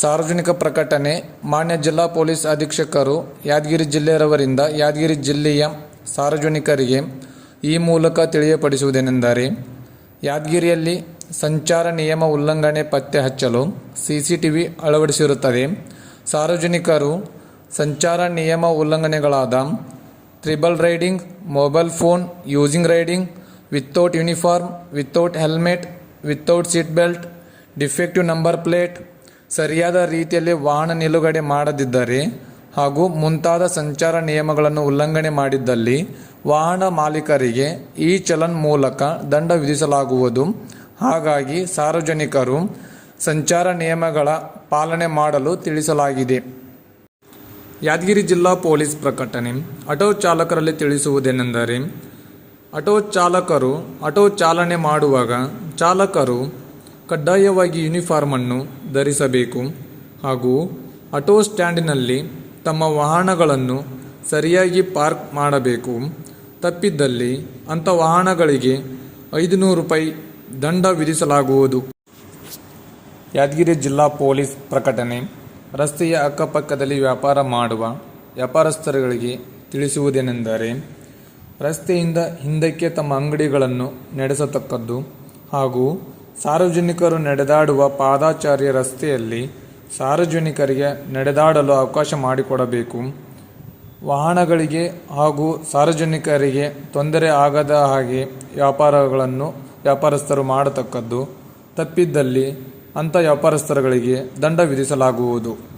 ಸಾರ್ವಜನಿಕ ಪ್ರಕಟಣೆ, ಮಾನ್ಯ ಜಿಲ್ಲಾ ಪೊಲೀಸ್ ಅಧೀಕ್ಷಕರು, ಯಾದಗಿರಿ ಜಿಲ್ಲೆಯವರಿಂದ ಯಾದಗಿರಿ ಜಿಲ್ಲೆಯ ಸಾರ್ವಜನಿಕರಿಗೆ ಈ ಮೂಲಕ ತಿಳಿಯಪಡಿಸುವುದೇನೆಂದರೆ, ಯಾದಗಿರಿಯಲ್ಲಿ ಸಂಚಾರ ನಿಯಮ ಉಲ್ಲಂಘನೆ ಪತ್ತೆ ಹಚ್ಚಲು ಸಿಸಿಟಿವಿ ಅಳವಡಿಸಿರುತ್ತದೆ. ಸಾರ್ವಜನಿಕರು ಸಂಚಾರ ನಿಯಮ ಉಲ್ಲಂಘನೆಗಳಾದ triple riding, mobile phone using riding without uniform without helmet without seat belt, defective number plate ಸರಿಯಾದ ರೀತಿಯಲ್ಲಿ ವಾಹನ ನಿಲುಗಡೆ ಮಾಡದಿದ್ದರೆ ಹಾಗೂ ಮುಂತಾದ ಸಂಚಾರ ನಿಯಮಗಳನ್ನು ಉಲ್ಲಂಘನೆ ಮಾಡಿದ್ದಲ್ಲಿ ವಾಹನ ಮಾಲೀಕರಿಗೆ ಈ ಚಲನ್ ಮೂಲಕ ದಂಡ ವಿಧಿಸಲಾಗುವುದು. ಹಾಗಾಗಿ ಸಾರ್ವಜನಿಕರು ಸಂಚಾರ ನಿಯಮಗಳ ಪಾಲನೆ ಮಾಡಲು ತಿಳಿಸಲಾಗಿದೆ. ಯಾದಗಿರಿ ಜಿಲ್ಲಾ ಪೊಲೀಸ್ ಪ್ರಕಟಣೆ. ಆಟೋ ಚಾಲಕರಲ್ಲಿ ತಿಳಿಸುವುದೇನೆಂದರೆ, ಆಟೋ ಚಾಲಕರು ಆಟೋ ಚಾಲನೆ ಮಾಡುವಾಗ ಚಾಲಕರು ಕಡ್ಡಾಯವಾಗಿ ಯೂನಿಫಾರ್ಮನ್ನು ಧರಿಸಬೇಕು ಹಾಗೂ ಆಟೋ ಸ್ಟ್ಯಾಂಡಿನಲ್ಲಿ ತಮ್ಮ ವಾಹನಗಳನ್ನು ಸರಿಯಾಗಿ ಪಾರ್ಕ್ ಮಾಡಬೇಕು. ತಪ್ಪಿದ್ದಲ್ಲಿ ಅಂಥ ವಾಹನಗಳಿಗೆ ಐದು ನೂರು ರೂಪಾಯಿ ದಂಡ ವಿಧಿಸಲಾಗುವುದು. ಯಾದಗಿರಿ ಜಿಲ್ಲಾ ಪೊಲೀಸ್ ಪ್ರಕಟಣೆ, ರಸ್ತೆಯ ಅಕ್ಕಪಕ್ಕದಲ್ಲಿ ವ್ಯಾಪಾರ ಮಾಡುವ ವ್ಯಾಪಾರಸ್ಥರುಗಳಿಗೆ ತಿಳಿಸುವುದೇನೆಂದರೆ, ರಸ್ತೆಯಿಂದ ಹಿಂದಕ್ಕೆ ತಮ್ಮ ಅಂಗಡಿಗಳನ್ನು ನಡೆಸತಕ್ಕದ್ದು ಹಾಗೂ ಸಾರ್ವಜನಿಕರು ನಡೆದಾಡುವ ಪಾದಾಚಾರ್ಯ ರಸ್ತೆಯಲ್ಲಿ ಸಾರ್ವಜನಿಕರಿಗೆ ನಡೆದಾಡಲು ಅವಕಾಶ ಮಾಡಿಕೊಡಬೇಕು. ವಾಹನಗಳಿಗೆ ಹಾಗೂ ಸಾರ್ವಜನಿಕರಿಗೆ ತೊಂದರೆ ಆಗದ ಹಾಗೆ ವ್ಯಾಪಾರಗಳನ್ನು ವ್ಯಾಪಾರಸ್ಥರು ಮಾಡತಕ್ಕದ್ದು ತಪ್ಪಿದ್ದಲ್ಲಿ ಅಂಥ ವ್ಯಾಪಾರಸ್ಥರುಗಳಿಗೆ ದಂಡ ವಿಧಿಸಲಾಗುವುದು.